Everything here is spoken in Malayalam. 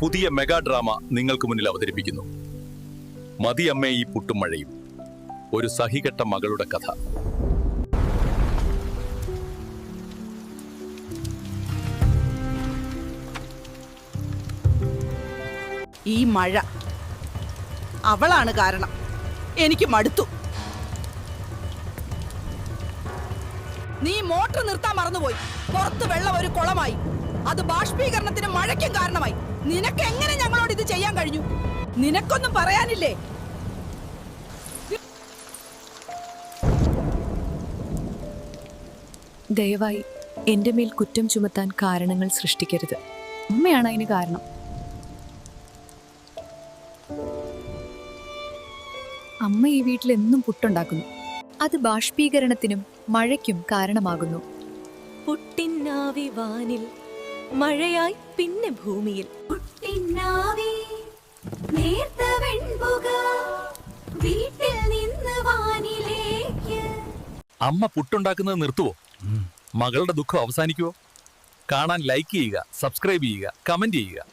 പുതിയ മെഗാ ഡ്രാമ നിങ്ങൾക്ക് മുന്നിൽ അവതരിപ്പിക്കുന്നു. മതിയമ്മേ ഈ പുട്ടും മഴയും. ഒരു സഹികെട്ട മകളുടെ കഥ. ഈ മഴ അവളാണ് കാരണം. എനിക്ക് മടുത്തു. നീ മോട്ടർ നിർത്താൻ മറന്നുപോയി. പുറത്ത് വെള്ളം ഒരു കുളമായി. അത് ബാഷ്പീകരണത്തിന് മഴയ്ക്കും കാരണമായി. നിനക്ക് എങ്ങനെ ഞങ്ങളോട് ഇത് ചെയ്യാൻ കഴിഞ്ഞു? നിനക്കൊന്നും പറയാനില്ലേ? ദയവായി എന്റെ മേൽ കുറ്റം ചുമത്താൻ കാരണങ്ങൾ സൃഷ്ടിക്കരുത്. അമ്മയാണ് അതിന് കാരണം. അമ്മ ഈ വീട്ടിൽ എന്നും പുട്ടുണ്ടാക്കുന്നു. അത് ബാഷ്പീകരണത്തിനും മഴയ്ക്കും കാരണമാകുന്നു. പുട്ടിന്നാവി വാനിൽ മഴയായി പിന്നെ ഭൂമിയിൽ. പുട്ടിന്നാവി നേർത്ത വീട്ടിൽ നിന്ന് വാനിലേക്ക്. അമ്മ പുട്ടുണ്ടാക്കുന്നത് നിർത്തുവോ? മകളുടെ ദുഃഖം അവസാനിക്കുവോ? കാണാൻ ലൈക്ക് ചെയ്യുക സബ്സ്ക്രൈബ് ചെയ്യുക കമന്റ് ചെയ്യുക.